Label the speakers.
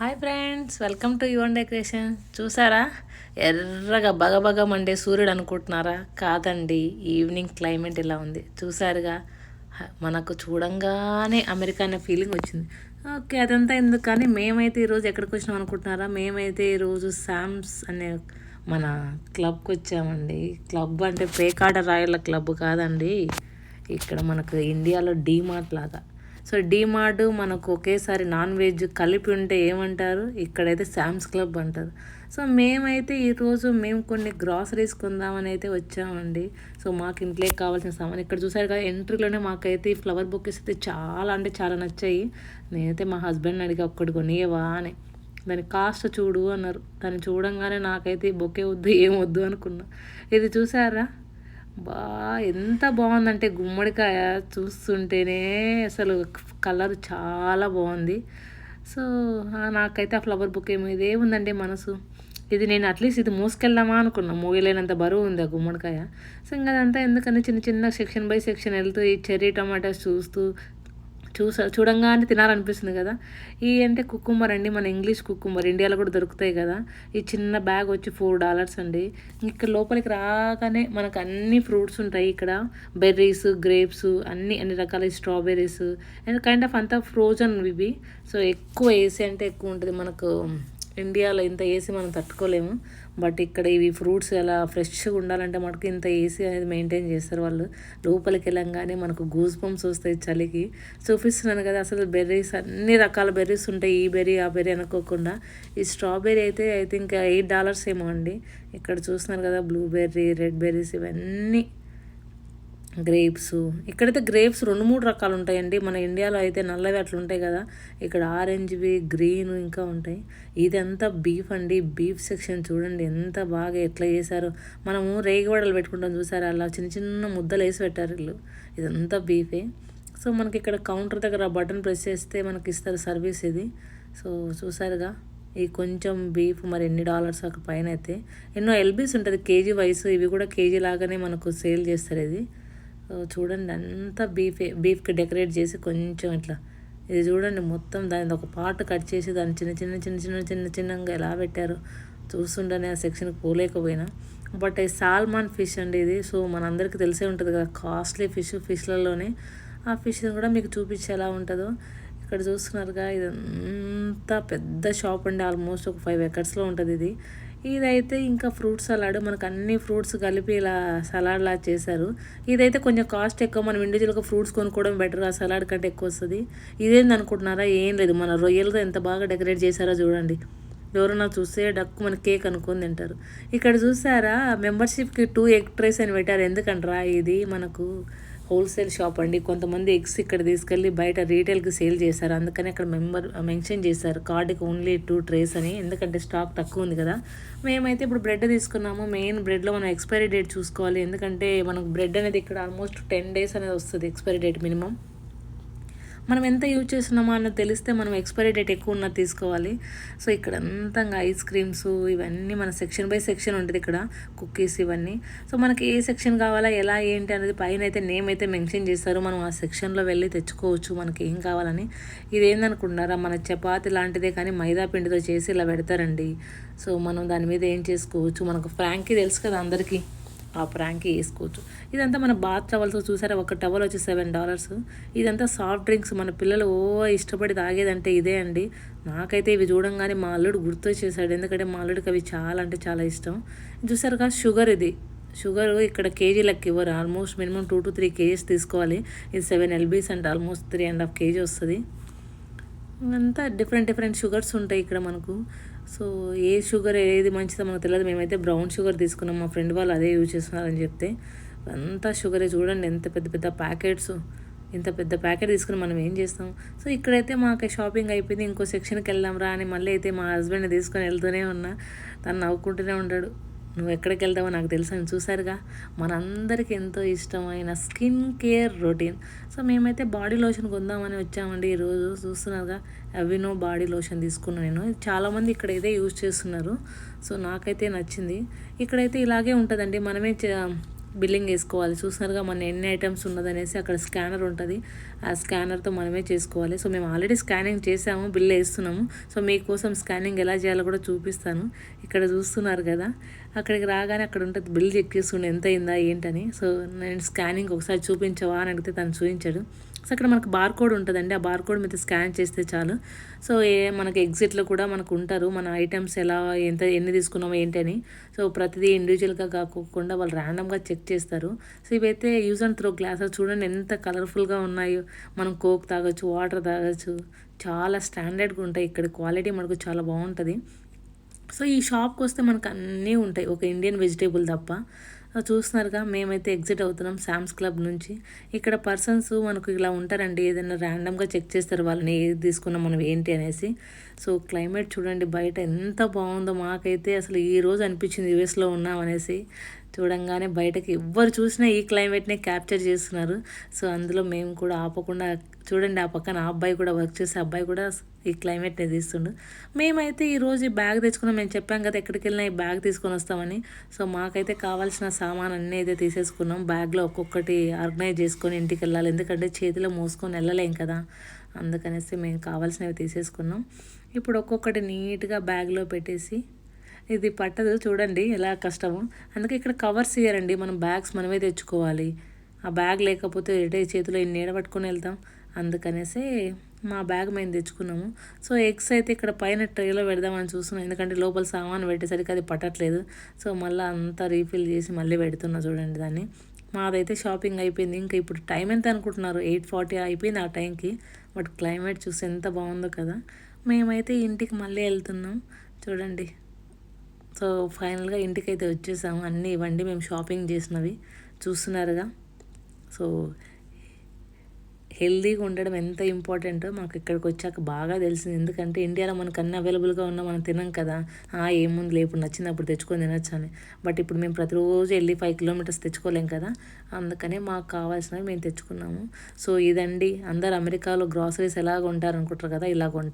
Speaker 1: Hi friends welcome to Yuvan decoration. చూసారా? ఎర్రగా బగబగ Monday సూర్యుడు అనుకుంటున్నారా? కాదండి ఈవినింగ్ క్లైమేట్ ఇలా ఉంది. చూసారుగా? మనకు చూడంగానే అమెరికా అనే ఫీలింగ్ వచ్చింది. ఓకే అదంతా ఎందుకు కానీ మేమైతే ఈరోజు ఎక్కడికి వచ్చినాం అనుకుంటున్నారా? మేమైతే ఈరోజు శామ్స్ అనే మన క్లబ్కి వచ్చామండి. క్లబ్ అంటే పేకాట రాయల క్లబ్ కాదండి. ఇక్కడ మనకు ఇండియాలో డీమార్ట్ లాగా. సో డీమార్ట్ మనకు ఒకేసారి నాన్ వెజ్ కలిపి ఉంటే ఏమంటారు? ఇక్కడైతే శామ్స్ క్లబ్ అంటారు. సో మేమైతే ఈరోజు మేము కొన్ని గ్రాసరీస్ కొందామని అయితే వచ్చామండి. సో మాకు ఇంట్లోకి కావాల్సిన సామాన్ ఇక్కడ చూసారు కదా ఎంట్రీలోనే మాకైతే ఈ ఫ్లవర్ బొకేస్ అయితే చాలా అంటే చాలా నచ్చాయి. నేనైతే మా హస్బెండ్ అడిగి ఒక్కడు కొనియవా అని. దాని కాస్ట్ చూడు అన్నారు. దాన్ని చూడంగానే నాకైతే ఈ బొకే వద్దు ఏం వద్దు అనుకున్నా. ఇది చూసారా? బా ఎంత బాగుందంటే గుమ్మడికాయ చూస్తుంటేనే అసలు కలర్ చాలా బాగుంది. సో నాకైతే ఆ ఫ్లవర్ బుక్ ఏమో ఇదే ఉందండి మనసు. ఇది నేను అట్లీస్ట్ ఇది మోసుకెళ్దామా అనుకున్నా. మూవీలేనంత బరువు ఉంది ఆ గుమ్మడికాయ. సో ఇంకా అదంతా ఎందుకని చిన్న చిన్న సెక్షన్ బై సెక్షన్ వెళ్తూ ఈ చెర్రీ టమాటాస్ చూస్తూ చూసా చూడంగానే తినాలనిపిస్తుంది కదా. ఈ అంటే కుక్కుమర్ అండి మన ఇంగ్లీష్ కుక్కుమర్ ఇండియాలో కూడా దొరుకుతాయి కదా. ఈ చిన్న బ్యాగ్ వచ్చి ఫోర్ డాలర్స్ అండి. ఇక్కడ లోపలికి రాగానే మనకు అన్ని ఫ్రూట్స్ ఉంటాయి ఇక్కడ. బెర్రీస్ గ్రేప్స్ అన్ని అన్ని రకాల స్ట్రాబెర్రీస్. అండ్ కైండ్ ఆఫ్ అంతా ఫ్రోజన్ ఇవి. సో ఎక్కువ ఏసీ అంటే ఎక్కువ ఉంటుంది మనకు. ఇండియాలో ఇంత ఏసీ మనం తట్టుకోలేము. బట్ ఇక్కడ ఇవి ఫ్రూట్స్ ఎలా ఫ్రెష్గా ఉండాలంటే మనకు ఇంత ఏసీ అనేది మెయింటైన్ చేస్తారు వాళ్ళు. లోపలికి వెళ్ళంగానే మనకు గూస్ బంప్స్ వస్తాయి చలికి. చూపిస్తున్నాను కదా అసలు బెర్రీస్ అన్ని రకాల బెర్రీస్ ఉంటాయి. ఈ బెర్రీ ఆ బెర్రీ అనుకోకుండా. ఈ స్ట్రాబెర్రీ అయితే ఐ థింక్ ఎయిట్ డాలర్స్ ఏమో అండి. ఇక్కడ చూస్తున్నారు కదా బ్లూబెర్రీ రెడ్ బెర్రీస్ ఇవన్నీ. గ్రేప్స్. ఇక్కడైతే గ్రేప్స్ రెండు మూడు రకాలు ఉంటాయండి మన ఇండియాలో అయితే నల్లవి అట్లా ఉంటాయి కదా. ఇక్కడ ఆరెంజ్వి గ్రీన్ ఇంకా ఉంటాయి. ఇదంతా బీఫ్ అండి. బీఫ్ సెక్షన్ చూడండి ఎంత బాగా ఎట్లా చేశారో. మనము రేగివడలు పెట్టుకుంటాం చూసారు? అలా చిన్న చిన్న ముద్దలు వేసి పెట్టారు వీళ్ళు. ఇదంతా బీఫే. సో మనకి ఇక్కడ కౌంటర్ దగ్గర బటన్ ప్రెస్ చేస్తే మనకి ఇస్తారు సర్వీస్ ఇది. సో చూసారుగా. ఈ కొంచెం బీఫ్ మరి ఎన్ని డాలర్స్ అక్కడ పైన అయితే. ఎన్నో ఎల్బీస్ ఉంటుంది. కేజీ వైస్ ఇవి కూడా కేజీ లాగానే మనకు సేల్ చేస్తారు ఇది. చూడండి అంతా బీఫే బీఫ్కి డెకరేట్ చేసి కొంచెం ఇట్లా. ఇది చూడండి మొత్తం దాని ఒక పార్ట్ కట్ చేసి దాన్ని చిన్న చిన్న చిన్న చిన్న చిన్న చిన్నగా ఎలా పెట్టారు చూస్తుండనే ఆ సెక్షన్కి పోలేకపోయినా. బట్ ఈ సాల్మాన్ ఫిష్ అండి ఇది. సో మనందరికీ తెలిసే ఉంటుంది కదా కాస్ట్లీ ఫిష్ ఫిష్లలోనే. ఆ ఫిష్ కూడా మీకు చూపించి ఎలా ఉంటుందో. ఇక్కడ చూస్తున్నారుగా ఇదంతా పెద్ద షాప్ అండి. ఆల్మోస్ట్ ఒక ఫైవ్ ఎకర్స్లో ఉంటుంది ఇది. ఇదైతే ఇంకా ఫ్రూట్ సలాడ్. మనకు అన్ని ఫ్రూట్స్ కలిపి ఇలా సలాడ్ లా చేశారు. ఇదైతే కొంచెం కాస్ట్ ఎక్కువ. మనం ఇండివిజువల్గా ఫ్రూట్స్ కొనుక్కోవడం బెటర్ ఆ సలాడ్ కంటే ఎక్కువ వస్తుంది. ఇదేంది అనుకుంటున్నారా? ఏం లేదు. మన రొయ్యలతో ఎంత బాగా డెకరేట్ చేశారో చూడండి. ఎవరన్నా చూస్తే డక్కు మన కేక్ అనుకొని తింటారు. ఇక్కడ చూసారా? మెంబర్షిప్కి టూ ఎగ్ ట్రేస్ అని పెట్టారు. ఎందుకంటారా ఇది మనకు? హోల్సేల్ షాప్ అండి. కొంతమంది ఎగ్స్ ఇక్కడ తీసుకెళ్ళి బయట రీటైల్కి సేల్ చేశారు. అందుకని అక్కడ మెంబర్ మెన్షన్ చేశారు. కార్డుకి ఓన్లీ టూ ట్రేస్ అని. ఎందుకంటే స్టాక్ తక్కువ ఉంది కదా. మేమైతే ఇప్పుడు బ్రెడ్ తీసుకున్నాము. మెయిన్ బ్రెడ్లో మనం ఎక్స్పైరీ డేట్ చూసుకోవాలి. ఎందుకంటే మనకు బ్రెడ్ అనేది ఇక్కడ ఆల్మోస్ట్ టెన్ డేస్ అనేది వస్తుంది ఎక్స్పైరీ డేట్ మినిమం. మనం ఎంత యూజ్ చేస్తున్నామో అన్నది తెలిస్తే మనం ఎక్స్పైరీ డేట్ ఎక్కువ ఉన్నది తీసుకోవాలి. సో ఇక్కడ అంతా ఐస్ క్రీమ్స్ ఇవన్నీ మన సెక్షన్ బై సెక్షన్ ఉంటుంది ఇక్కడ కుక్కీస్ ఇవన్నీ. సో మనకి ఏ సెక్షన్ కావాలా ఎలా ఏంటి అనేది పైన అయితే నేమ్ అయితే మెన్షన్ చేస్తారు. మనం ఆ సెక్షన్లో వెళ్ళి తెచ్చుకోవచ్చు మనకి ఏం కావాలని. ఇది మన చపాతి లాంటిదే కానీ మైదా పిండితో చేసి ఇలా పెడతారండి. సో మనం దాని మీద ఏం చేసుకోవచ్చు? మనకు ఫ్రాంకీ తెలుసు కదా అందరికీ. ఆ ప్రాంక్ వేసుకోవచ్చు. ఇదంతా మన బాత్ టవల్స్ చూసారా? ఒక టవల్ వచ్చి సెవెన్ డాలర్స్. ఇదంతా సాఫ్ట్ డ్రింక్స్. మన పిల్లలు ఓ ఇష్టపడి తాగేదంటే ఇదే అండి. నాకైతే ఇవి చూడంగానే మా అల్లుడు గుర్తు చేశాడు ఎందుకంటే మా అల్లుడికి అవి చాలా అంటే చాలా ఇష్టం. చూసారుగా షుగర్ ఇది. షుగర్ ఇక్కడ కేజీ లెక్క ఇవ్వరు. Almost minimum two to three KGs తీసుకోవాలి. ఇది సెవెన్ ఎల్బీస్ అంటే. Almost three and half KG వస్తుంది. అంతా డిఫరెంట్ డిఫరెంట్ షుగర్స్ ఉంటాయి ఇక్కడ మనకు. సో ఏ షుగర్ ఏది మంచిదో మనకు తెలియదు మేమైతే బ్రౌన్ షుగర్ తీసుకున్నాం. మా ఫ్రెండ్ వాళ్ళు అదే యూజ్ చేస్తున్నారని చెప్తే అంతా షుగరే చూడండి ఎంత పెద్ద పెద్ద ప్యాకెట్స్ ఇంత పెద్ద ప్యాకెట్ తీసుకుని మనం ఏం చేస్తాం? సో ఇక్కడైతే మాకు షాపింగ్ అయిపోయింది. ఇంకో సెక్షన్కి వెళ్దాం రా అని మళ్ళీ అయితే మా హస్బెండ్ తీసుకొని వెళ్తూనే ఉన్నా. తను నవ్వుకుంటూనే ఉంటాడు. నువ్వు ఎక్కడికి వెళ్తావో నాకు తెలుసు అని చూసారుగా మనందరికీ ఎంతో ఇష్టమైన స్కిన్ కేర్ రొటీన్. సో మేమైతే బాడీ లోషన్ కొందామని వచ్చామండి ఈరోజు చూస్తున్నారుగా. అవినో బాడీ లోషన్ తీసుకున్నాను నేను. చాలామంది ఇక్కడ ఇదే యూజ్ చేస్తున్నారు. సో నాకైతే నచ్చింది. ఇక్కడైతే ఇలాగే ఉంటుందండి. మనమే చే- బిల్లింగ్ వేసుకోవాలి. చూస్తున్నారుగా మన ఎన్ని ఐటమ్స్ ఉన్నదనేసి అక్కడ స్కానర్ ఉంటుంది. ఆ స్కానర్తో మనమే చేసుకోవాలి. సో మేము ఆల్రెడీ స్కానింగ్ చేసాము బిల్ వేస్తున్నాము. సో మీకోసం స్కానింగ్ ఎలా చేయాలో కూడా చూపిస్తాను. ఇక్కడ చూస్తున్నారు కదా అక్కడికి రాగానే అక్కడ ఉంటుంది బిల్ చెక్ చేస్తుండే ఎంత అయిందా ఏంటని. సో నేను స్కానింగ్ ఒకసారి చూపించవా అని అడిగితే తను చూపించాడు. సో అక్కడ మనకు బార్ కోడ్ ఉంటుందండి. ఆ బార్ కోడ్ మీద స్కాన్ చేస్తే చాలు. సో ఏ మనకి ఎగ్జిట్లో కూడా మనకు ఉంటారు. మన ఐటమ్స్ ఎలా ఎంత ఎన్ని తీసుకున్నాము ఏంటని సో ప్రతిదీ ఇండివిజువల్గా కాకుండా వాళ్ళు ర్యాండమ్గా చెక్ చేస్తారు. సో ఇవైతే యూజ్ అండ్ త్రో గ్లాసెస్ చూడండి. ఎంత కలర్ఫుల్గా ఉన్నాయో. మనం కోక్ తాగొచ్చు వాటర్ తాగొచ్చు. చాలా స్టాండర్డ్గా ఉంటాయి. ఇక్కడ క్వాలిటీ మనకు చాలా బాగుంటుంది. సో ఈ షాప్కి వస్తే మనకు అన్నీ ఉంటాయి. ఒక ఇండియన్ వెజిటేబుల్ తప్ప. చూస్తున్నారుగా మేమైతే ఎగ్జిట్ అవుతున్నాం శామ్స్ క్లబ్ నుంచి. ఇక్కడ పర్సన్స్ మనకు ఇలా ఉంటారండి ఏదైనా ర్యాండమ్గా చెక్ చేస్తారు వాళ్ళని ఏది తీసుకున్నాం మనం ఏంటి అనేసి. సో క్లైమేట్ చూడండి బయట ఎంత బాగుందో మాకైతే అసలు ఈ రోజు అనిపించింది యుఎస్లో ఉన్నాం అనేసి. చూడంగానే బయటకి ఎవ్వరు చూసినా ఈ క్లైమేట్నే క్యాప్చర్ చేస్తున్నారు. సో అందులో మేము కూడా ఆపకుండా చూడండి ఆ పక్కన ఆ అబ్బాయి కూడా వర్క్ చేసే అబ్బాయి కూడా ఈ క్లైమేట్ని తీస్తుండు. మేమైతే ఈరోజు ఈ బ్యాగ్ తెచ్చుకున్నాం. మేము చెప్పాం కదా ఎక్కడికి వెళ్ళినా ఈ బ్యాగ్ తీసుకొని వస్తామని. సో మాకైతే కావాల్సిన సామాన్ అన్నీ అయితే తీసేసుకున్నాం. బ్యాగ్లో ఒక్కొక్కటి ఆర్గనైజ్ చేసుకొని ఇంటికి వెళ్ళాలి. ఎందుకంటే చేతిలో మోసుకొని వెళ్ళలేం కదా. అందుకనేసి మేము కావాల్సినవి తీసేసుకున్నాం. ఇప్పుడు ఒక్కొక్కటి నీట్గా బ్యాగ్లో పెట్టేసి ఇది పట్టదు చూడండి ఎలా కష్టమో. అందుకే ఇక్కడ కవర్స్ ఇయ్యారండి మనం బ్యాగ్స్ మనమే తెచ్చుకోవాలి. ఆ బ్యాగ్ లేకపోతే ఎటే చేతిలో ఇన్ని నీడ పట్టుకొని వెళ్తాం. అందుకనేసి మా బ్యాగ్ మేము తెచ్చుకున్నాము. సో ఎగ్స్ అయితే ఇక్కడ పైన ట్రేలో పెడదామని చూస్తున్నాం. ఎందుకంటే లోపల సామాన్ పెట్టేసరికి అది పట్టట్లేదు. సో మళ్ళీ అంతా రీఫిల్ చేసి మళ్ళీ పెడుతున్నా చూడండి దాన్ని. మాదైతే షాపింగ్ అయిపోయింది. ఇంకా ఇప్పుడు టైం ఎంత అనుకుంటున్నారు? ఎయిట్ ఫార్టీ అయిపోయింది ఆ టైంకి. బట్ క్లైమేట్ చూసి ఎంత బాగుందో కదా. మేమైతే ఇంటికి మళ్ళీ వెళ్తున్నాం. చూడండి. సో ఫైనల్గా ఇంటికి అయితే వచ్చేసాము. అన్నీ ఇవ్వండి. మేము షాపింగ్ చేసినవి చూస్తున్నారుగా. సో హెల్దీగా ఉండడం ఎంత ఇంపార్టెంటో మాకు ఇక్కడికి వచ్చాక బాగా తెలిసింది. ఎందుకంటే ఇండియాలో మనకు అన్ని అవైలబుల్గా ఉన్నా మనం తినం కదా. ఏముంది? లేపు నచ్చినప్పుడు తెచ్చుకొని తినొచ్చు అని. బట్ ఇప్పుడు మేము ప్రతిరోజు వెళ్ళి ఫైవ్ కిలోమీటర్స్ తెచ్చుకోలేం కదా. అందుకనే మాకు కావాల్సినవి మేము తెచ్చుకున్నాము. సో ఇదండి. అందరు అమెరికాలో గ్రాసరీస్ ఎలాగ ఉంటారు అనుకుంటారు కదా ఇలాగ ఉంటారు